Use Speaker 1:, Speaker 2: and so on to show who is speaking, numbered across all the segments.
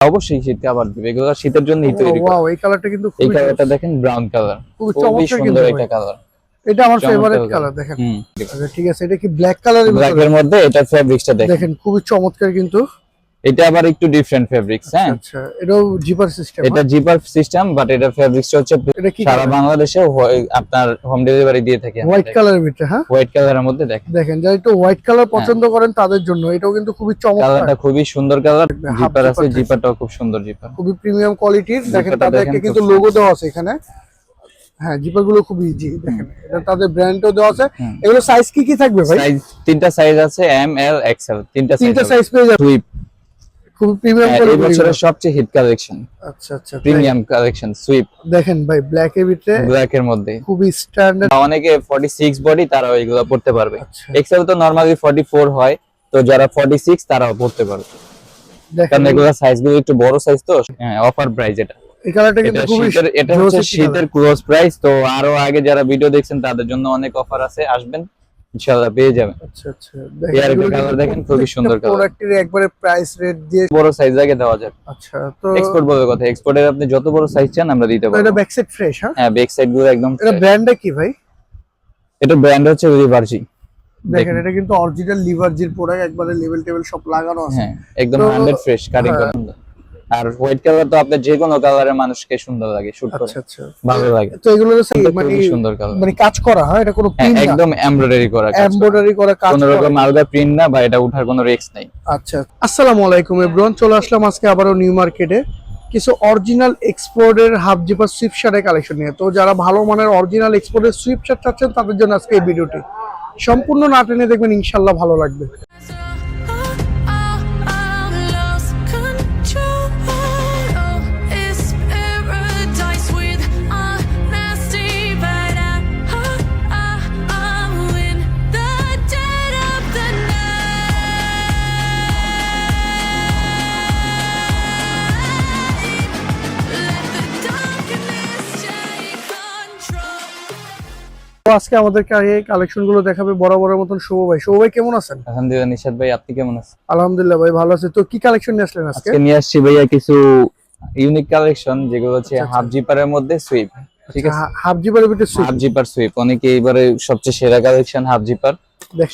Speaker 1: অবশ্যই শীত আবার দিবে এগুলো শীতের জন্য তৈরি।
Speaker 2: ওয়াও এই কালারটা কিন্তু
Speaker 1: এই কালারটা দেখেন ব্রাউন কালার
Speaker 2: খুবই
Speaker 1: সুন্দর একটা কালার
Speaker 2: এটা আমার ফেভারিট কালার দেখেন। আচ্ছা ঠিক আছে এটা কি ব্ল্যাক কালারের
Speaker 1: ব্ল্যাক এর মধ্যে এটা ফেব্রিক্সটা দেখেন।
Speaker 2: দেখেন খুবই চমৎকার কিন্তু।
Speaker 1: এটা আবার একটু ডিফারেন্ট ফেব্রিক্স হ্যাঁ?
Speaker 2: আচ্ছা এটাও জিপার সিস্টেম
Speaker 1: এটা জিপার সিস্টেম বাট এটা ফেব্রিক্সটা হচ্ছে সারা বাংলাদেশে আপনার হোম ডেলিভারি দিয়ে থাকে
Speaker 2: হোয়াইট কালারের ভিতরে হ্যাঁ?
Speaker 1: হোয়াইট কালারের মধ্যে দেখেন।
Speaker 2: দেখেন যারা একটু হোয়াইট কালার পছন্দ করেন তাদের জন্য এটাও কিন্তু খুবই চমৎকার।
Speaker 1: কালারটা খুবই সুন্দর কালার জিপার আছে জিপারটাও খুব সুন্দর জিপার
Speaker 2: খুবই প্রিমিয়াম কোয়ালিটির দেখেন তাদের
Speaker 1: দেখেন
Speaker 2: কিন্তু লোগো দেওয়া আছে এখানে। হ্যাঁ জিপারগুলো খুব ইজি দেখেন। এটা তাদের ব্র্যান্ডও দেওয়া আছে। এগুলো সাইজ কি কি থাকবে ভাই?
Speaker 1: সাইজ তিনটা সাইজ আছে এম এল এক্সেল তিনটা
Speaker 2: তিনটা
Speaker 1: সাইজ
Speaker 2: সাইজ পেয়ে যাবে।
Speaker 1: সুইপ
Speaker 2: খুবই প্রিমিয়াম
Speaker 1: এই বছরের সবচেয়ে হিট কালেকশন
Speaker 2: আচ্ছা আচ্ছা
Speaker 1: প্রিমিয়াম কালেকশন সুইপ
Speaker 2: দেখেন ভাই ব্ল্যাক এর ভিতরে
Speaker 1: ব্ল্যাক এর মধ্যে।
Speaker 2: খুবই স্ট্যান্ডার্ড
Speaker 1: অনেকে 46 বডি তারা এগুলো পড়তে পারবে।
Speaker 2: আচ্ছা।
Speaker 1: এক্সেল তো নরমালি 44 হয় তো যারা 46 তারাও পড়তে পারবে।
Speaker 2: দেখেন
Speaker 1: কারণ এগুলো সাইজগুলো একটু বড় সাইজ তো হ্যাঁ অফার প্রাইস এটা।
Speaker 2: এই কালারটা কিন্তু খুবই
Speaker 1: এটা হচ্ছে শীতের ক্লোজ প্রাইস তো আরও আগে যারা ভিডিও দেখছেন তাদের জন্য অনেক অফার আছে আসবেন। ইনশাআল্লাহ পেয়ে যাবেন।
Speaker 2: আচ্ছা আচ্ছা।
Speaker 1: আরেকটা দেখেন, খুবই সুন্দর colour।
Speaker 2: প্রোডাক্টের একবারে প্রাইস রেট দিয়ে
Speaker 1: বড় সাইজ আগে দেওয়া যাবে।
Speaker 2: আচ্ছা তো
Speaker 1: এক্সপোর্ট বলে কথা এক্সপোর্টের আপনি যত বড় সাইজ চান আমরা দিতে
Speaker 2: তো এটা ব্যাক সাইড ফ্রেশ হ্যাঁ?
Speaker 1: হ্যাঁ ব্যাক সাইডগুলো একদম
Speaker 2: এটা ব্র্যান্ডটা কি ভাই?
Speaker 1: এটা ব্র্যান্ড হচ্ছে রিভার্জি
Speaker 2: দেখেন এটা কিন্তু অরিজিনাল লিভারজির প্রোডাক্ট একবারে লেভেল টেবিল সব লাগানো আছে।
Speaker 1: হ্যাঁ একদম 100 ফ্রেশ কাটিং। করা। আর হোয়াইট কালার তো আপনার যে কোনো কালারের মানুষকে সুন্দর লাগে শুট করে।
Speaker 2: আচ্ছা আচ্ছা।
Speaker 1: ভালো লাগে।
Speaker 2: তো এগুলো হচ্ছে মানে
Speaker 1: সুন্দর কালার
Speaker 2: মানে কাজ করা হয়? এটা কোনো প্রিন্ট
Speaker 1: একদম এমব্রয়ডারি করা কাজ
Speaker 2: এমব্রয়ডারি করা কাজ
Speaker 1: কোনো রকম আলাদা প্রিন্ট না বা এটা উঠার কোনো রিস্ক নাই।
Speaker 2: আচ্ছা আসসালামু আলাইকুম এভরিওয়ান চলে আসলাম আজকে আবারও নিউ মার্কেটে কিছু অরিজিনাল এক্সপোর্টের হাফ জিপার সুইফট শার্টের কালেকশন নিয়ে। তো যারা ভালো মানের অরিজিনাল এক্সপোর্টের সুইফট শার্ট চাচ্ছেন তাদের জন্য আজকে এই ভিডিওটি। সম্পূর্ণ না টেনে দেখবেন ইনশাল্লাহ ভালো লাগবে। আজকে আমাদেরকে এই কালেকশনগুলো দেখাবে বরাবরের মতন শুভ ভাই। শুভ ভাই কেমন আছেন?
Speaker 1: আলহামদুলিল্লাহ নিশাদ ভাই আপনি কেমন আছেন?
Speaker 2: আলহামদুলিল্লাহ ভাই ভালো আছে। তো কি কালেকশন নিয়ে আসলেন আজকে?
Speaker 1: নিয়ে আসছি ভাইয়া কিছু ইউনিক কালেকশন যেগুলো হচ্ছে
Speaker 2: আচ্ছা, আচ্ছা।
Speaker 1: হাফ জিপারের মধ্যে সুইপ ঠিক আছে?
Speaker 2: হাফ জিপারের ভিতরে সুইফট
Speaker 1: হাফ জিপার সুইপ অনেকে এবারে সবচেয়ে সেরা কালেকশন হাফ জিপার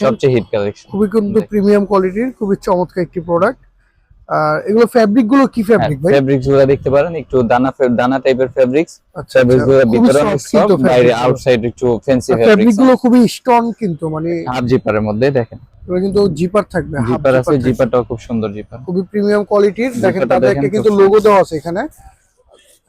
Speaker 1: সবচেয়ে হিট কালেকশন
Speaker 2: খুবই কিন্তু প্রিমিয়াম কোয়ালিটির খুবই চমৎকার একটি প্রোডাক্ট আর এগুলো ফ্যাব্রিকগুলো কি ফ্যাব্রিক ভাই?
Speaker 1: ফেব্রিক্সগুলো দেখতে পারেন একটু দানা দানা টাইপের ফেব্রিক্স
Speaker 2: আচ্ছা
Speaker 1: ফেব্রিক্সগুলো ভিতরে অনেক বাইরে আউটসাইড একটু ফ্যান্সি
Speaker 2: ফ্যাব্রিক ফেব্রিক্সগুলো খুবই স্ট্রং কিন্তু মানে
Speaker 1: হাফ জিপারের মধ্যে দেখেন।
Speaker 2: এগুলো কিন্তু জিপার থাকবে
Speaker 1: জিপার আছে জিপারটাও খুব সুন্দর জিপার
Speaker 2: খুবই প্রিমিয়াম কোয়ালিটির দেখেন তাদেরকে কিন্তু লোগো দেওয়া আছে এখানে।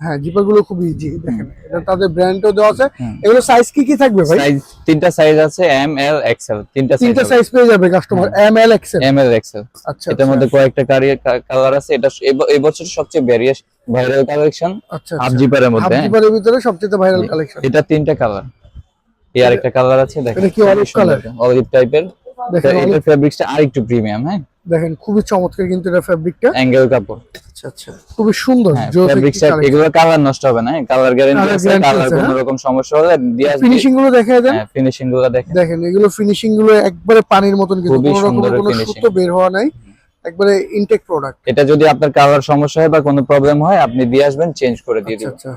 Speaker 2: হ্যাঁ জিপারগুলো খুব ইজি দেখেন এটা তাদের ব্র্যান্ডও দেওয়া আছে। এগুলো সাইজ কি কি থাকবে ভাই?
Speaker 1: সাইজ তিনটা সাইজ আছে এম এল এক্সেল তিনটা
Speaker 2: তিনটা
Speaker 1: সাইজ
Speaker 2: সাইজ পেয়ে যাবে customer M L XL
Speaker 1: M L XL
Speaker 2: আচ্ছা
Speaker 1: এটার মধ্যে কয়েকটা কালার আছে এটা এই বছর সবচেয়ে ভ্যারিয়াস ভাইরাল কালেকশন
Speaker 2: আচ্ছা
Speaker 1: হাফ জিপারের মধ্যে হ্যাঁ।
Speaker 2: জিপারের ভিতরে সবচেয়ে ভাইরাল কালেকশন
Speaker 1: এটা তিনটা কালার এই আরেকটা কালার আছে দেখেন
Speaker 2: এটা কি olive colour?
Speaker 1: অলিভ টাইপের
Speaker 2: দেখেন
Speaker 1: ফেব্রিক্সটা আরেকটু প্রিমিয়াম হ্যাঁ?
Speaker 2: দেখেন খুবই চমৎকার কিন্তু এটা ফ্যাব্রিকটা
Speaker 1: অ্যাঙ্গেল কাপড়।
Speaker 2: আচ্ছা আচ্ছা। খুবই সুন্দর
Speaker 1: হ্যাঁ এগুলো কালার নষ্ট হবে না কালার গ্যারান্টি আছে কালার কোনো
Speaker 2: হ্যাঁ।
Speaker 1: রকম সমস্যা হলে
Speaker 2: ফিনিশিংগুলো দেখা দেন।
Speaker 1: হ্যাঁ ফিনিশিংগুলো দেখেন।
Speaker 2: দেখেন এগুলো ফিনিশিংগুলো একবারে পানির মতন কিন্তু
Speaker 1: খুবই
Speaker 2: কোনো রকম
Speaker 1: সুন্দর
Speaker 2: কোনো
Speaker 1: finishing।
Speaker 2: সুতো বের হওয়া নাই একবারে ইনটেক প্রোডাক্ট
Speaker 1: এটা যদি আপনার কালার সমস্যা হয় বা কোনো প্রবলেম হয় আপনি দিয়ে আসবেন চেঞ্জ করে দিয়ে
Speaker 2: আচ্ছা
Speaker 1: দিবেন।
Speaker 2: আচ্ছা।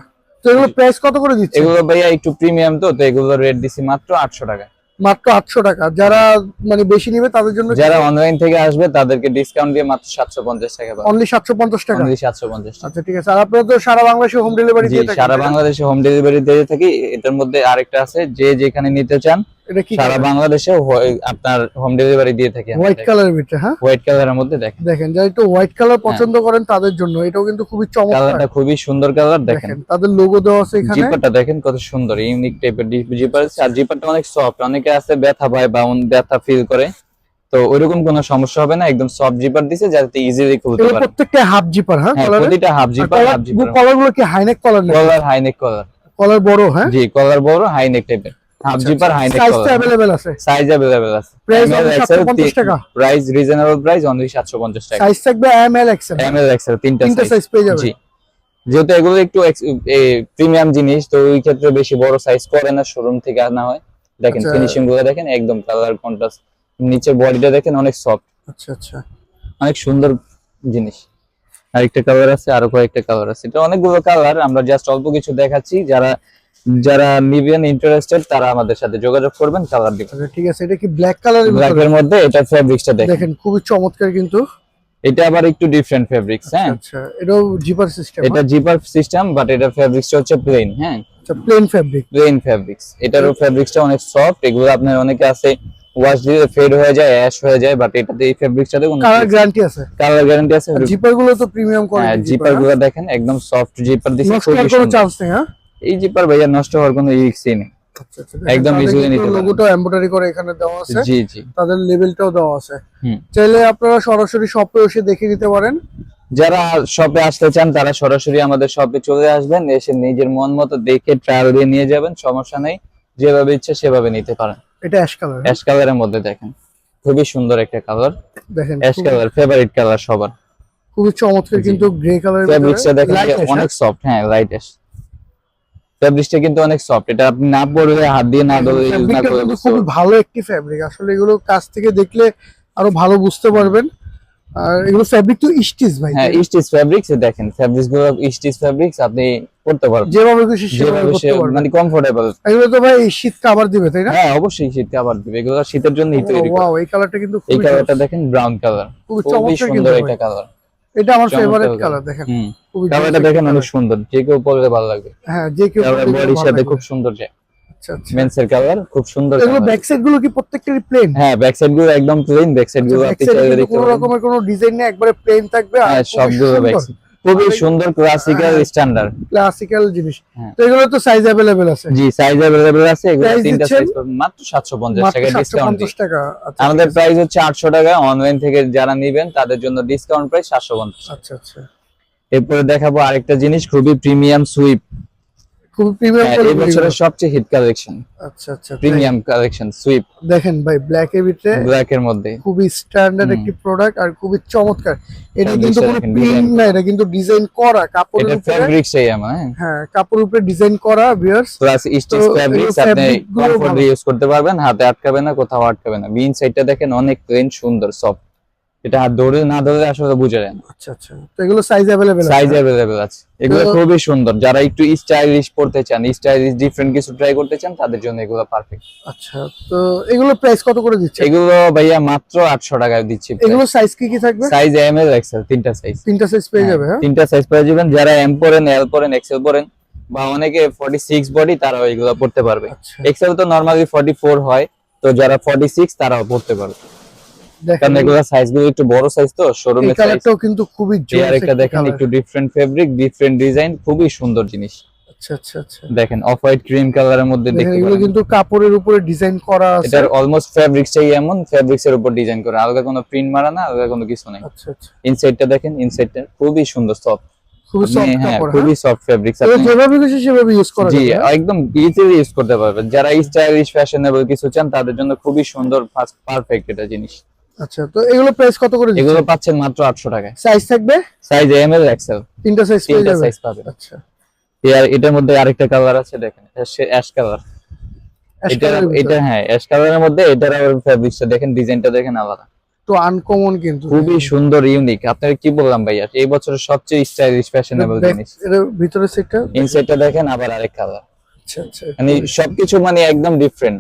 Speaker 2: তো এগুলো প্রাইস কত করে দিচ্ছে
Speaker 1: এগুলো ভাইয়া একটু প্রিমিয়াম তো তো এগুলো রেট দিছি মাত্র আটশো টাকা।
Speaker 2: মাত্র আটশো টাকা। যারা মানে বেশি নিবে তাদের জন্য
Speaker 1: যারা অনলাইন থেকে আসবে তাদেরকে ডিসকাউন্ট দিয়ে মাত্র সাতশো পঞ্চাশ টাকা পাবে।
Speaker 2: অনলি সাতশো পঞ্চাশ টাকা?
Speaker 1: অনলি সাতশো পঞ্চাশ টাকা।
Speaker 2: আচ্ছা ঠিক আছে। আর আপনারা তো সারা বাংলাদেশে হোম ডেলিভারি দিয়ে থাকেন
Speaker 1: সারা বাংলাদেশে হোম ডেলিভারি দিয়ে থাকি। এটার মধ্যে আরেকটা আছে যে যেখানে নিতে চান
Speaker 2: এটা কি
Speaker 1: সারা বাংলাদেশে আপনার হোম ডেলিভারি দিয়ে থাকি
Speaker 2: হোয়াইট কালারের ভিতরে হ্যাঁ?
Speaker 1: হোয়াইট কালারের মধ্যে দেখেন।
Speaker 2: দেখেন যারা একটু হোয়াইট কালার পছন্দ করেন তাদের জন্য এটাও কিন্তু খুবই চমৎকার।
Speaker 1: কালারটা খুবই সুন্দর কালার দেখেন।
Speaker 2: তাদের লোগো দেওয়া আছে এখানে।
Speaker 1: জিপারটা দেখেন কত সুন্দর ইউনিক টাইপের জিপার আছে। আর জিপারটা অনেক সফট অনেকে আছে ব্যথা পায় বা ব্যথা ফিল করে। তো ওইরকম কোনো সমস্যা হবে না একদম সফট জিপার দিছে যাতে ইজিলি খুলতে পারে।
Speaker 2: প্রত্যেকটা হাফ জিপার হ্যাঁ
Speaker 1: হ্যাঁ
Speaker 2: কলার
Speaker 1: প্রতিটা হাফ জিপার হাফ জিপার
Speaker 2: কলারগুলো কি হাইনেক কলার না
Speaker 1: কলার হাইনেক কলার
Speaker 2: কলার বড় হ্যাঁ?
Speaker 1: জি কলার বড় হাইনেক টাইপের হাফ জিপার হাইনেক
Speaker 2: সাইজ তো
Speaker 1: কলার
Speaker 2: অ্যাভেলেবেল আছে
Speaker 1: সাইজ अवेलेबल আছে
Speaker 2: Price only 750 টাকা।
Speaker 1: প্রাইস রিজনেবল প্রাইস অনলি 750 টাকা
Speaker 2: সাইজ থাকবে M L
Speaker 1: X L M L X L তিনটা
Speaker 2: তিনটা
Speaker 1: সাইজ
Speaker 2: সাইজ পেয়ে যাবে
Speaker 1: জি যেহেতু এগুলো একটু প্রিমিয়াম জিনিস তো ওই ক্ষেত্রে বেশি বড় সাইজ করে না শোরুম থেকে আনা হয় দেখেন
Speaker 2: আচ্ছা।
Speaker 1: ফিনিশিং গুলো দেখেন একদম কালার কন্ট্রাস্ট নিচের বডিটা দেখেন অনেক সফট
Speaker 2: আচ্ছা আচ্ছা
Speaker 1: অনেক সুন্দর জিনিস আরেকটা কালার আছে আরো কয়েকটা কালার আছে এটা অনেকগুলো কালার আমরা জাস্ট অল্প কিছু দেখাচ্ছি যারা যারা নিবেন ইন্টারেস্টেড তারা আমাদের সাথে যোগাযোগ করবেন কালার দিবেন
Speaker 2: আচ্ছা ঠিক আছে এটা কি ব্ল্যাক কালারের
Speaker 1: ব্ল্যাক এর মধ্যে এটা ফেব্রিক্সটা দেখেন।
Speaker 2: দেখেন খুবই চমৎকার কিন্তু।
Speaker 1: এটা আবার একটু ডিফারেন্ট ফেব্রিক্স হ্যাঁ।
Speaker 2: আচ্ছা এটাও জিপার সিস্টেম
Speaker 1: এটা জিপার সিস্টেম বাট এটা ফেব্রিক্সটা হচ্ছে প্লেন হ্যাঁ।
Speaker 2: আচ্ছা প্লেন ফেব্রিক
Speaker 1: প্লেন ফেব্রিক্স এটারও ফেব্রিক্সটা অনেক সফট এগুলো আপনার অনেকে আছে ওয়াশ দিলে ফেড হয়ে যায় অ্যাশ হয়ে যায় বাট এটাতে এই ফেব্রিক্সটাতে কোনো
Speaker 2: কালার গ্যারান্টি আছে।
Speaker 1: কালার গ্যারান্টি আছে।
Speaker 2: জিপারগুলো তো প্রিমিয়াম
Speaker 1: হ্যাঁ
Speaker 2: কোয়ালিটি
Speaker 1: জিপারগুলো দেখেন একদম সফট জিপার দিছে
Speaker 2: কোনো চান্স নেই হ্যাঁ?
Speaker 1: এই জিপার ভাইয়া নষ্ট হওয়ার কোনো রিস্কই নেই।
Speaker 2: আচ্ছা আচ্ছা
Speaker 1: একদম easily নিতে পারবেন।
Speaker 2: লোগোটা এমব্রয়ডারি করে এখানে দেওয়া আছে।
Speaker 1: জি জি।
Speaker 2: তাদের লেভেলটাও দেওয়া আছে।
Speaker 1: হুম।
Speaker 2: চাইলে আপনারা সরাসরি শপে এসে দেখে নিতে পারেন।
Speaker 1: যারা শপে আসতে চান তারা সরাসরি আমাদের শপে চলে আসবেন এসে নিজের মন মতো দেখে ট্রায়াল দিয়ে নিয়ে যাবেন সমস্যা নেই। যেভাবে ইচ্ছে সেভাবে নিতে পারেন।
Speaker 2: এটা অ্যাশ কালার
Speaker 1: অ্যাশ কালারের মধ্যে দেখেন খুবই সুন্দর একটা কালার
Speaker 2: দেখেন
Speaker 1: অ্যাশ কালার ফেভারিট কালার সবার।
Speaker 2: খুবই চমৎকার কিন্তু গ্রে কালারের
Speaker 1: ফেব্রিক্সটা দেখেন অনেক সফট হ্যাঁ লাইট অ্যাশ ফেব্রিক্সটা কিন্তু অনেক সফট এটা আপনি না পরলে হাত দিয়ে না ধরে ইউজ না করে পারবেন।
Speaker 2: ভালো একটি ফ্যাব্রিক আসলে এগুলো কাছ থেকে দেখলে আরও ভালো বুঝতে পারবেন। আর এগুলো ফ্যাব্রিক তো স্টিচ ভাই।
Speaker 1: হ্যাঁ স্টিচ ফেব্রিক্স দেখেন ফেব্রিক্সগুলো স্টিচ ফেব্রিক্স আপনি পড়তে পারবেন।
Speaker 2: যেভাবে খুশি সেভাবে করতে পারবেন।
Speaker 1: মানে কমফোর্টেবল
Speaker 2: এগুলো তো ভাই শীত কাবার দিবে তাই না?
Speaker 1: হ্যাঁ অবশ্যই শীতকে আবার দিবে এগুলো শীতের জন্যই তৈরি করা।
Speaker 2: ওয়াও এই কালারটা কিন্তু
Speaker 1: এই কালারটা দেখেন ব্রাউন কালার
Speaker 2: খুবই চমৎকার
Speaker 1: সুন্দর একটা কালার
Speaker 2: এটা আমার ফেভারিট কালার দেখেন।
Speaker 1: কালারটা দেখেন অনেক সুন্দর যে কেউ পরলে ভালো লাগবে।
Speaker 2: হ্যাঁ যে কেউ
Speaker 1: বডির সাথে খুব সুন্দর যায়
Speaker 2: আচ্ছা আচ্ছা।
Speaker 1: মেন্সের কালার খুব সুন্দর
Speaker 2: এগুলো ব্যাক সাইডগুলো কি প্রত্যেকটারই প্লেন
Speaker 1: হ্যাঁ ব্যাক সাইডগুলো একদম প্লেন ব্যাক
Speaker 2: সাইডগুলো
Speaker 1: আপনি চাইলে
Speaker 2: কোনো রকমের কোনো ডিজাইন নেই একবারে প্লেন থাকবে আর
Speaker 1: হ্যাঁ সবগুলো ব্যাক খুবই সুন্দর ক্লাসিক্যাল স্ট্যান্ডার্ড
Speaker 2: ক্লাসিক্যাল জিনিস
Speaker 1: হ্যাঁ।
Speaker 2: তো এগুলো তো সাইজ अवेलेबल আছে
Speaker 1: জি সাইজ अवेलेबल আছে এগুলো
Speaker 2: Price
Speaker 1: তিনটা
Speaker 2: দিচ্ছেন?
Speaker 1: সাইজ মাত্র 750
Speaker 2: মাত্র
Speaker 1: টাকা ডিসকাউন্ট
Speaker 2: 750 টাকা আচ্ছা
Speaker 1: আমাদের প্রাইস হচ্ছে 800 টাকা অনলাইন থেকে যারা নেবেন তাদের জন্য ডিসকাউন্ট প্রাইস 750
Speaker 2: আচ্ছা আচ্ছা
Speaker 1: এরপরে দেখাবো আরেকটা জিনিস খুবই প্রিমিয়াম সুইপ
Speaker 2: খুব প্রিমিয়াম
Speaker 1: এই বছরের সবচেয়ে হিট কালেকশন
Speaker 2: আচ্ছা আচ্ছা
Speaker 1: প্রিমিয়াম কালেকশন সুইপ
Speaker 2: দেখেন ভাই ব্ল্যাক এর ভিতরে
Speaker 1: ব্ল্যাক এর মধ্যে
Speaker 2: খুবই স্ট্যান্ডার্ড একটি প্রোডাক্ট আর খুবই চমৎকার। এটা কিন্তু কোনো প্রিন্ট না এটা কিন্তু ডিজাইন করা কাপড়ের উপরে।
Speaker 1: ফেব্রিক সেই আমার হ্যাঁ।
Speaker 2: হ্যাঁ কাপড়ের উপরে ডিজাইন করা ভিউয়ার্স
Speaker 1: প্লাস স্টিচ আপনি কমফোর্টলি ইউজ করতে পারবেন হাতে আটকাবে না কোথাও আটকাবে না। বিন সাইডটা দেখেন অনেক প্লেন সুন্দর সফট এটা হাত ধরে না ধরে আসলে বুঝে যায় না
Speaker 2: আচ্ছা আচ্ছা তো এগুলো সাইজ अवेलेबल
Speaker 1: সাইজ अवेलेबल আছে এগুলো
Speaker 2: তো-
Speaker 1: খুবই সুন্দর যারা একটু স্টাইলিশ পড়তে চান স্টাইলিশ ডিফারেন্ট কিছু ট্রাই করতে চান তাদের জন্য এগুলো পারফেক্ট
Speaker 2: আচ্ছা তো এগুলো প্রাইস কত করে দিচ্ছে
Speaker 1: এগুলো ভাইয়া মাত্র 800 টাকায় দিচ্ছি
Speaker 2: এগুলো সাইজ কি কি থাকবে
Speaker 1: সাইজ এম এল এক্সেল তিনটা সাইজ
Speaker 2: তিনটা সাইজ পেয়ে যাবে হ্যাঁ
Speaker 1: তিনটা সাইজ পেয়ে যাবেন যারা এম পরেন এল পরেন এক্সেল পরেন বা অনেকে 46 বডি তারা এগুলো পড়তে পারবে
Speaker 2: আচ্ছা
Speaker 1: এক্সেল তো নরমালি 44 হয় তো যারা 46 তারাও পড়তে পারবে
Speaker 2: দেখেন
Speaker 1: কারণ এগুলো সাইজগুলো একটু বড় সাইজ তো সাইজ
Speaker 2: কালারটাও কিন্তু খুবই
Speaker 1: আরেকটা
Speaker 2: একটি
Speaker 1: দেখেন একটু ডিফারেন্ট ফেব্রিক ডিফারেন্ট ডিজাইন খুবই সুন্দর জিনিস।
Speaker 2: আচ্ছা আচ্ছা আচ্ছা।
Speaker 1: দেখেন অফ হোয়াইট ক্রিম কালারের মধ্যে দেখতে
Speaker 2: এগুলো কিন্তু কাপড়ের উপরে ডিজাইন করা আছে।
Speaker 1: এটার অলমোস্ট ফেব্রিক্সটাই এমন ফেব্রিক্স এর উপর ডিজাইন করা। আলাদা কোনো প্রিন্ট মারা না আলাদা কোনো কিছু নাই।
Speaker 2: আচ্ছা আচ্ছা।
Speaker 1: ইনসাইডটা দেখেন ইনসাইডটা খুবই সুন্দর সফট
Speaker 2: খুবই সফট
Speaker 1: হ্যাঁ খুবই সফট ফেব্রিক্স
Speaker 2: হ্যাঁ যেভাবে খুশি সেভাবে ইউজ করা
Speaker 1: জি
Speaker 2: হ্যাঁ?
Speaker 1: একদম ইজিলি ইউজ করতে পারবেন। যারা স্টাইলিশ ফ্যাশনেবল কিছু চান তাদের জন্য খুবই সুন্দর পারফেক্ট এটা জিনিস।
Speaker 2: আচ্ছা তো এগুলো প্রাইস কত করে
Speaker 1: এগুলো পাচ্ছেন মাত্র আটশো টাকায়।
Speaker 2: সাইজ থাকবে?
Speaker 1: সাইজ এম এল এক্সেল
Speaker 2: তিনটা সাইজ পেয়ে
Speaker 1: তিনটা সাইজ পাবেন।
Speaker 2: আচ্ছা।
Speaker 1: এর এটার মধ্যে আরেকটা কালার আছে দেখেন অ্যাশ কালার এটা এটা হ্যাঁ অ্যাশ কালারের মধ্যে এটার আবার ফেব্রিক্সটা দেখেন ডিজাইনটা দেখেন আলাদা।
Speaker 2: তো আনকমন কিন্তু।
Speaker 1: খুবই সুন্দর ইউনিক আপনাকে কি বললাম ভাইয়া? এই বছরের সবচেয়ে স্টাইলিশ ফ্যাশনেবল জিনিস।
Speaker 2: এর ভিতরে সেটটা
Speaker 1: ইনসাইডটা দেখেন আবার আরেক কালার
Speaker 2: আচ্ছা আচ্ছা।
Speaker 1: মানে সবকিছু মানে একদম ডিফারেন্ট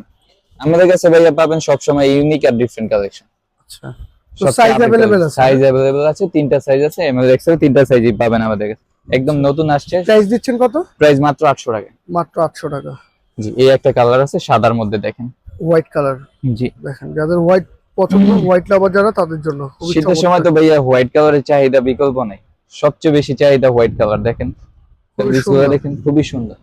Speaker 1: আমাদের কাছে ভাইয়া পাবেন সবসময় ইউনিক আর ডিফারেন্ট কালেকশন
Speaker 2: আচ্ছা তো সাইজ अवेलेबल আছে
Speaker 1: সাইজ अवेलेबल আছে তিনটা সাইজ আছে এম এল এক্সেল তিনটা সাইজই পাবেন আমাদের কাছে একদম নতুন আসছে
Speaker 2: প্রাইস দিচ্ছেন কত
Speaker 1: প্রাইস মাত্র 800 টাকা
Speaker 2: মাত্র 800 টাকা
Speaker 1: জি এই একটা কালার আছে সাদার মধ্যে দেখেন
Speaker 2: হোয়াইট কালার
Speaker 1: জি
Speaker 2: দেখেন যাদের হোয়াইট পছন্দ হোয়াইট লাভার যারা তাদের জন্য খুবই
Speaker 1: শীতের
Speaker 2: চমৎকার।
Speaker 1: সময় তো ভাইয়া হোয়াইট কালারের চাহিদা বিকল্প নাই সবচেয়ে বেশি চাহিদা হোয়াইট কালার দেখেন
Speaker 2: খুবই
Speaker 1: Fabrics গুলো
Speaker 2: সুন্দর।
Speaker 1: দেখেন খুবই সুন্দর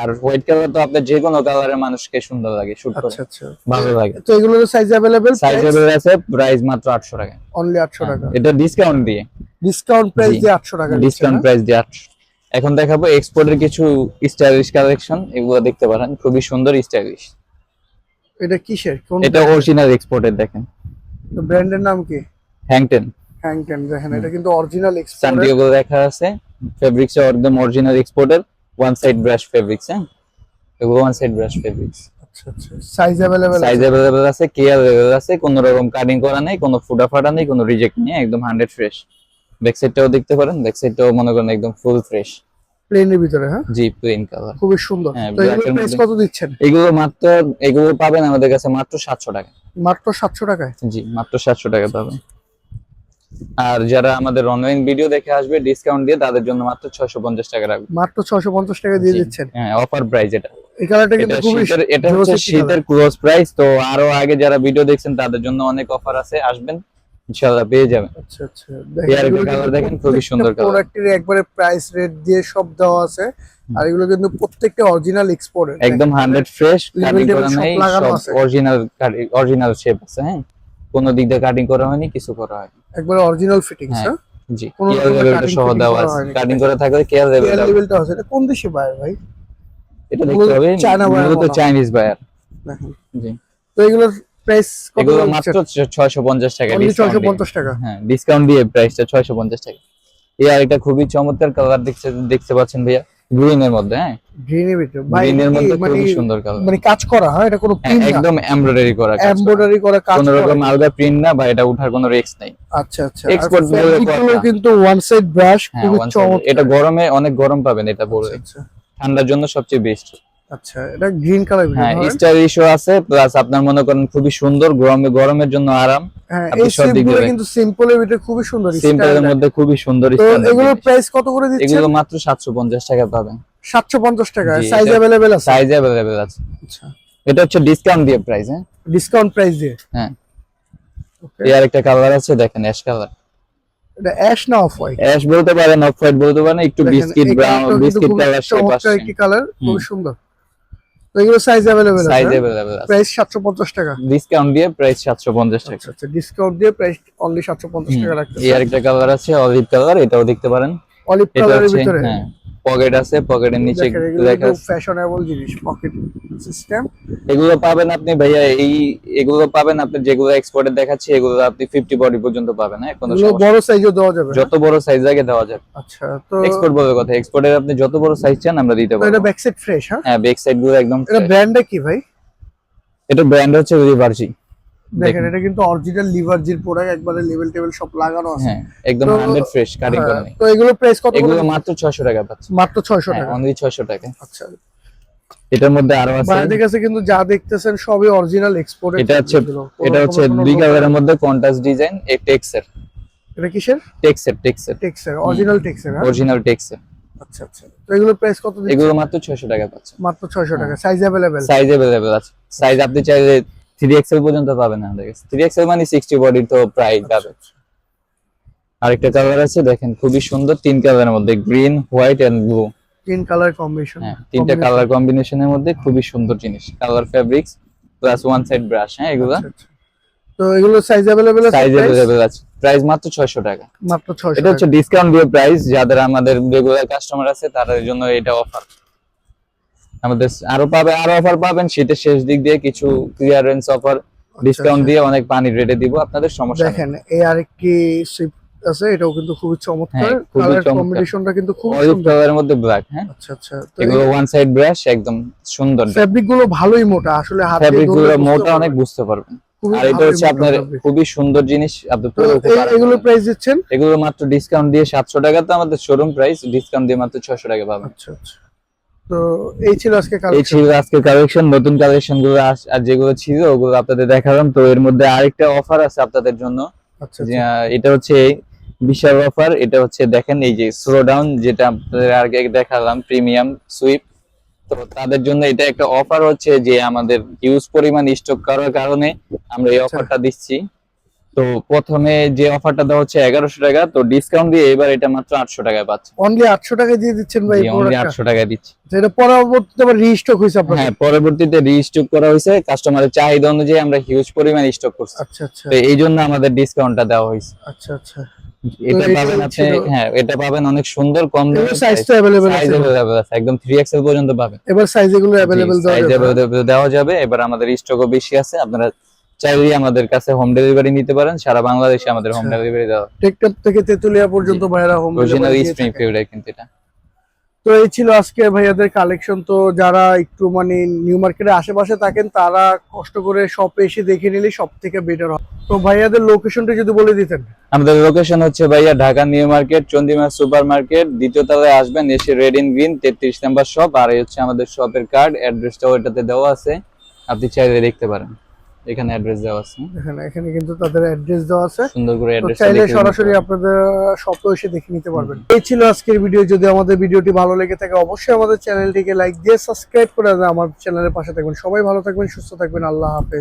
Speaker 1: আর হোয়াইট কালার তো আপনার যে কোনো কালারের মানুষকে সুন্দর লাগে শুট করে
Speaker 2: আচ্ছা আচ্ছা
Speaker 1: ভালো লাগে
Speaker 2: তো এগুলোর সাইজ अवेलेबल
Speaker 1: সাইজ अवेलेबल আছে প্রাইস মাত্র 800 টাকা
Speaker 2: অনলি 800 টাকা
Speaker 1: এটা ডিসকাউন্ট দিয়ে
Speaker 2: ডিসকাউন্ট প্রাইস
Speaker 1: জি।
Speaker 2: দিয়ে 800 টাকা দিচ্ছেন,
Speaker 1: ডিসকাউন্ট
Speaker 2: হ্যাঁ?
Speaker 1: প্রাইস দিয়ে 800 এখন দেখাবো এক্সপোর্টের কিছু স্টাইলিশ কালেকশন এগুলো দেখতে পারেন খুবই সুন্দর স্টাইলিশ
Speaker 2: এটা কিসের কোন
Speaker 1: এটা অরিজিনাল এক্সপোর্টের দেখেন
Speaker 2: ব্র্যান্ডের নাম কি
Speaker 1: হ্যাংটেন
Speaker 2: হ্যাংটেন দেখেন এটা কিন্তু অরিজিনাল এক্সপোর্ট
Speaker 1: সানডিয়েগো লেখা আছে ফেব্রিক্স একদম অরিজিনাল এক্সপোর্টের ওয়ান সাইড ব্রাশ ফেব্রিক্স হ্যাঁ এগুলো ওয়ান সাইড ব্রাশ ফেব্রিক্স
Speaker 2: আচ্ছা আচ্ছা সাইজ अवेलेबल
Speaker 1: সাইজ अवेलेबल আছে কেয়ার अवेलेबल আছে কোনো রকম কাটিং করা নেই কোনো ফুটা ফাটা নেই কোনো রিজেক্ট নেই একদম 100 ফ্রেশ ব্যাক সাইডটাও দেখতে পারেন ব্যাক সাইডটাও মনে করেন একদম ফুল ফ্রেশ
Speaker 2: প্লেনের ভিতরে হ্যাঁ
Speaker 1: জি প্লেন কালার
Speaker 2: খুবই সুন্দর
Speaker 1: হ্যাঁ,
Speaker 2: তো
Speaker 1: black
Speaker 2: এগুলো
Speaker 1: এর
Speaker 2: প্রাইস
Speaker 1: মধ্যে-
Speaker 2: কত দিচ্ছেন
Speaker 1: এগুলো মাত্র এগুলো পাবেন আমাদের কাছে মাত্র সাতশো টাকা
Speaker 2: মাত্র সাতশো টাকায়
Speaker 1: জি মাত্র সাতশো টাকা পাবেন আর যারা আমাদের অনলাইন ভিডিও দেখে আসবে ডিসকাউন্ট দিয়ে তাদের জন্য মাত্র ছয়শো পঞ্চাশ টাকা রাখবে।
Speaker 2: মাত্র ছয়শো পঞ্চাশ টাকা দিয়ে। দিচ্ছেন?
Speaker 1: হ্যাঁ অফার প্রাইস এটা।
Speaker 2: এই কালারটা কিন্তু খুবই
Speaker 1: এটা হচ্ছে শীতের ক্লোজ প্রাইস তো আরও আগে যারা ভিডিও দেখছেন তাদের জন্য অনেক অফার আছে। আসবেন ইনশাআল্লাহ পেয়ে যাবেন।
Speaker 2: আচ্ছা আচ্ছা।
Speaker 1: এই আরেকটা colour দেখেন, খুবই সুন্দর colour।
Speaker 2: প্রোডাক্টের একবারে প্রাইস রেট দিয়ে সব দেওয়া আছে। আর এগুলো কিন্তু প্রত্যেকটা অরিজিনাল এক্সপোর্টের
Speaker 1: একদম হান্ড্রেড ফ্রেশ
Speaker 2: Label
Speaker 1: কাটিং করা নাই সব। অরিজিনাল অরিজিনাল শেপ আছে হ্যাঁ। কোনো দিক দিয়ে কাটিং করা হয়নি কিছু করা হয়নি।
Speaker 2: একবারে অরিজিনাল ফিটিংস
Speaker 1: হ্যাঁ, জি
Speaker 2: কোনো
Speaker 1: কেয়ার লেভেলটা সহ দেওয়া আছে। কাটিং করা থাকলে কেয়ার লেভেল
Speaker 2: লেভেলটা আছে এটা কোন দেশে বায়ার ভাই?
Speaker 1: এটা দেখতে হবে।
Speaker 2: China buyer
Speaker 1: মূলত চাইনিজ বায়ার জি।
Speaker 2: তো এগুলোর প্রাইস কত
Speaker 1: এগুলো মাত্র ছয়শো পঞ্চাশ টাকা
Speaker 2: অনলি
Speaker 1: discount
Speaker 2: ছয়শো
Speaker 1: দিয়ে।
Speaker 2: পঞ্চাশ টাকা।
Speaker 1: হ্যাঁ ডিসকাউন্ট দিয়ে প্রাইসটা ছয়শো পঞ্চাশ টাকা। এই আরেকটা খুবই চমৎকার কালার দেখতে দেখতে পাচ্ছেন ভাইয়া। গ্রিন এর মধ্যে হ্যাঁ?
Speaker 2: ভিতরে। ভাই
Speaker 1: গ্রিন এর মধ্যে
Speaker 2: মানে
Speaker 1: সুন্দর কালার
Speaker 2: মানে কাজ করা হয়? এটা কোনো প্রিন্ট
Speaker 1: একদম এমব্রয়ডারি করা কাজ।
Speaker 2: এমব্রয়ডারি করা কাজ
Speaker 1: কোনো রকম আলাদা প্রিন্ট না বা এটা উঠার কোনো রিস্ক নাই।
Speaker 2: আচ্ছা আচ্ছা।
Speaker 1: এক্সপোর্টগুলো।
Speaker 2: কিন্তু ওয়ান সাইড ব্রাশ
Speaker 1: হ্যাঁ side।
Speaker 2: চমৎকার।
Speaker 1: এটা গরমে অনেক গরম পাবেন এটা পরে
Speaker 2: আচ্ছা।
Speaker 1: ঠান্ডার জন্য সবচেয়ে বেস্ট
Speaker 2: আচ্ছা এটা গ্রিন কালার
Speaker 1: হ্যাঁ স্টার ইস্যু আছে প্লাস আপনার মনে করেন খুবই সুন্দর গরমে গরমের জন্য আরাম।
Speaker 2: হ্যাঁ
Speaker 1: আপনি
Speaker 2: এই
Speaker 1: সব দিক দিয়ে
Speaker 2: কিন্তু সিম্পলের ভিতরে খুবই সুন্দর
Speaker 1: সিম্পলের মধ্যে খুবই সুন্দর
Speaker 2: প্রাইস কত করে দিচ্ছেন?
Speaker 1: এগুলো মাত্র সাতশো পঞ্চাশ টাকা পাবেন।
Speaker 2: সাতশো পঞ্চাশ টাকা সাইজ আছে?
Speaker 1: সাইজ আছে।
Speaker 2: আচ্ছা।
Speaker 1: এটা হচ্ছে ডিসকাউন্ট দিয়ে প্রাইস হ্যাঁ?
Speaker 2: ডিসকাউন্ট প্রাইস দিয়ে?
Speaker 1: হ্যাঁ। আরেকটা কালার আছে দেখেন অ্যাশ কালার
Speaker 2: এটা অ্যাশ না অফ হোয়াইট
Speaker 1: অ্যাশ বলতে পারেন অফ হোয়াইট বলতে পারেন একটু biscuit brown biscuit colour
Speaker 2: shape
Speaker 1: আছে
Speaker 2: একটি কালার খুবই সুন্দর। এগুলো সাইজ অ্যাভেলেবেল
Speaker 1: সাইজ
Speaker 2: আছে। প্রাইস সাতশো পঞ্চাশ টাকা।
Speaker 1: ডিসকাউন্ট দিয়ে প্রাইস সাতশো পঞ্চাশ টাকা।
Speaker 2: আচ্ছা আচ্ছা ডিসকাউন্ট দিয়ে প্রাইস অনলি সাতশো পঞ্চাশ টাকা রাখতে
Speaker 1: এই আরেকটা কালার আছে অলিভ কালার এটাও দেখতে পারেন।
Speaker 2: অলিভ কালারের ভিতরে?
Speaker 1: হ্যাঁ। পকেট আছে পকেটের নিচে লেখা।
Speaker 2: ফ্যাশনেবল জিনিস পকেট সিস্টেম
Speaker 1: এগুলো পাবেন আপনি ভাইয়া এই এগুলো পাবেন আপনি যেগুলো এক্সপোর্টে দেখাচ্ছি এগুলো আপনি ফিফটি বডি পর্যন্ত পাবেন হ্যাঁ কোনো
Speaker 2: বড় সাইজও দেওয়া যাবে
Speaker 1: যত বড় সাইজ আগে দেওয়া যাবে।
Speaker 2: আচ্ছা তো
Speaker 1: এক্সপোর্ট বলে কথা এক্সপোর্টের আপনি যত বড় সাইজ চান আমরা দিতে
Speaker 2: তো এটা ব্যাক সাইড ফ্রেশ হ্যাঁ?
Speaker 1: হ্যাঁ ব্যাক সাইডগুলো একদম
Speaker 2: এটা ব্র্যান্ডটা কি ভাই?
Speaker 1: এটা ব্র্যান্ড হচ্ছে রিভার্জি
Speaker 2: দেখেন এটা কিন্তু অরিজিনাল লিভারজির প্রোডাক্ট একবারে লেভেল টেবিল সব লাগানো আছে
Speaker 1: হ্যাঁ একদম
Speaker 2: তো-
Speaker 1: হান্ড্রেড ফ্রেশ কাটিং
Speaker 2: হ্যাঁ,
Speaker 1: করা নেই
Speaker 2: তো এগুলো প্রাইস কত
Speaker 1: এগুলো
Speaker 2: করে?
Speaker 1: মাত্র ছয়শো টাকা পাচ্ছে
Speaker 2: মাত্র 600
Speaker 1: হ্যাঁ
Speaker 2: টাকা
Speaker 1: অনলি ছয়শো টাকা
Speaker 2: আচ্ছা
Speaker 1: এটার মধ্যে আরো আছে
Speaker 2: বাইরে কাছে কিন্তু যা দেখতেছেন সবই অরিজিনাল এক্সপোর্ট
Speaker 1: এটা হচ্ছে এটা হচ্ছে দুই কালারের মধ্যে কন্ট্রাস্ট ডিজাইন এই টেক্সের
Speaker 2: এটা কিসের
Speaker 1: টেক্সের টেক্সের
Speaker 2: টেক্সচার অরিজিনাল টেক্সচার হ্যাঁ
Speaker 1: অরিজিনাল টেক্সের
Speaker 2: আচ্ছা আচ্ছা তো এগুলো প্রাইস কত দিচ্ছেন
Speaker 1: এগুলো মাত্র ছয়শো টাকা পাচ্ছে
Speaker 2: মাত্র 600 টাকা সাইজ अवेलेबल
Speaker 1: সাইজ অ্যাভেলেবেল আছে সাইজ আপনি চাইলে থ্রি এক্সেল পর্যন্ত পাবেন আমাদের কাছে থ্রি এক্সেল মানে সিক্সটি বডির তো প্রায় পাবে আরেকটা কালার আছে দেখেন খুবই সুন্দর তিন কালারের মধ্যে গ্রিন হোয়াইট এন্ড ব্লু
Speaker 2: তিন কালার কম্বিনেশন
Speaker 1: হ্যাঁ তিনটা কালার কম্বিনেশনের মধ্যে খুবই সুন্দর জিনিস colour fabrics plus one side brush হ্যাঁ এগুলো
Speaker 2: আচ্ছা, তো এগুলো সাইজ अवेलेबल আছে
Speaker 1: সাইজ
Speaker 2: price?
Speaker 1: অ্যাভেলেবেল আছে প্রাইস মাত্র ছয়শো টাকা
Speaker 2: মাত্র 600
Speaker 1: এটা হচ্ছে ডিসকাউন্ট দিয়ে প্রাইস যাদের আমাদের রেগুলার কাস্টমার আছে তাদের জন্য এটা অফার আমাদের আরও পাবে আরও অফার পাবেন। শীতের শেষ দিক দিয়ে কিছু ক্লিয়ারেন্স অফার ডিসকাউন্ট দিয়ে অনেক পানি রেটে দিব আপনাদের সমস্যা
Speaker 2: দেখেন এই আরেকটি সুইফট আছে এটাও কিন্তু খুবই চমৎকার।
Speaker 1: হ্যাঁ,
Speaker 2: কালার কম্বিনেশনটা কিন্তু খুব সুন্দর।
Speaker 1: কালারের মধ্যে ব্ল্যাক হ্যাঁ?
Speaker 2: আচ্ছা আচ্ছা তো
Speaker 1: এগুলো ওয়ান সাইড ব্রাশ একদম সুন্দর।
Speaker 2: ফেব্রিকগুলো ভালোই মোটা আসলে হাতে ফেব্রিকগুলো
Speaker 1: মোটা অনেক বুঝতে পারবেন। আর এটা হচ্ছে আপনার খুবই সুন্দর জিনিস আপনি পরে
Speaker 2: এগুলো প্রাইস দিচ্ছেন?
Speaker 1: এগুলো মাত্র ডিসকাউন্ট দিয়ে সাতশো টাকা তো আমাদের শোরুম প্রাইস ডিসকাউন্ট দিয়ে মাত্র ছশো টাকা পাবেন।
Speaker 2: আচ্ছা আচ্ছা। তো এই ছিল আজকে
Speaker 1: এই ছিল আজকে কালেকশন নতুন কালেকশনগুলো আর যেগুলো ছিল ওগুলো আপনাদের দেখালাম। তো এর মধ্যে আরেকটা অফার আছে আপনাদের জন্য।
Speaker 2: আচ্ছা আচ্ছা।
Speaker 1: এটা হচ্ছে বিশাল অফার এটা হচ্ছে দেখেন এই যে স্লো ডাউন যেটা আপনাদের আগে দেখালাম প্রিমিয়াম সুইপ তো তাদের জন্য এটা একটা অফার হচ্ছে যে আমাদের হিউজ পরিমাণ স্টক করার কারণে আমরা এই
Speaker 2: আচ্ছা।
Speaker 1: অফারটা দিচ্ছি। তো প্রথমে যে অফারটা দেওয়া হচ্ছে এগারোশো টাকা তো ডিসকাউন্ট দিয়ে এবার এটা মাত্র আটশো টাকায় পাচ্ছে
Speaker 2: অনলি 800 টাকা দিয়ে দিচ্ছেন ভাই
Speaker 1: অনলি
Speaker 2: প্রোডাক্টটা
Speaker 1: আটশো টাকায় দিচ্ছি
Speaker 2: যেটা পরবর্তীতে আবার রিস্টক হইছে আপনাদের
Speaker 1: হ্যাঁ পরবর্তীতে রিস্টক করা হয়েছে কাস্টমারের চাহিদা অনুযায়ী আমরা হিউজ পরিমাণ স্টক করছি
Speaker 2: আচ্ছা আচ্ছা
Speaker 1: তো এই জন্য আমাদের ডিসকাউন্টটা দেওয়া হয়েছে
Speaker 2: আচ্ছা আচ্ছা
Speaker 1: এটা
Speaker 2: এটাই
Speaker 1: পাবেন আপনি
Speaker 2: ছিল।
Speaker 1: হ্যাঁ এটা পাবেন অনেক সুন্দর কম
Speaker 2: এগুলো সাইজ তো अवेलेबल
Speaker 1: সাইজ
Speaker 2: আছে
Speaker 1: अवेलेबल আছে একদম 3XL পর্যন্ত পাবেন
Speaker 2: এবার সাইজ এগুলো अवेलेबल দেওয়া
Speaker 1: সাইজ
Speaker 2: যাবে
Speaker 1: अवेलेबल দেওয়া যাবে এবার আমাদের স্টকও বেশি আছে আপনারা চাইলেই আমাদের কাছে হোম ডেলিভারি নিতে পারেন সারা বাংলাদেশে আমাদের হোম
Speaker 2: আচ্ছা।
Speaker 1: ডেলিভারি দেওয়া
Speaker 2: টেকটপ থেকে তেতুলিয়া পর্যন্ত ভাইরা হোম ডেলিভারি
Speaker 1: স্প্রিং ফিল্ডের কিন্তু এটা।
Speaker 2: তো এই ছিল আজকে ভাইয়াদের কালেকশন তো যারা একটু মানে নিউ মার্কেটের আশেপাশে থাকেন তারা কষ্ট করে শপে এসে দেখে নিলে সব থেকে বেটার হয়। তো ভাইয়াদের লোকেশনটা যদি বলে দিতেন।
Speaker 1: আমাদের লোকেশন হচ্ছে ভাইয়া Dhaka new market Chandrima super market দ্বিতীয় তলায় আসবেন এসে রেড ইন গ্রিন তেত্রিশ নাম্বার শপ আর এই হচ্ছে আমাদের শপের কার্ড অ্যাড্রেসটা ওইটাতে দেওয়া আছে। আপনি চাইলে দেখতে পারেন। এখানে অ্যাড্রেস দেওয়া আছে।
Speaker 2: এখানে এখানে কিন্তু তাদের অ্যাড্রেস দেওয়া আছে।
Speaker 1: সুন্দর করে অ্যাড্রেস
Speaker 2: চাইলে সরাসরি আপনাদের শপে এসে দেখে নিতে পারবেন। এই ছিল আজকের ভিডিও যদি আমাদের ভিডিওটি ভালো লেগে থাকে অবশ্যই আমাদের চ্যানেলটিকে লাইক দিয়ে সাবস্ক্রাইব করে আমার চ্যানেলের পাশে থাকবেন। সবাই ভালো থাকবেন সুস্থ থাকবেন। আল্লাহ হাফেজ।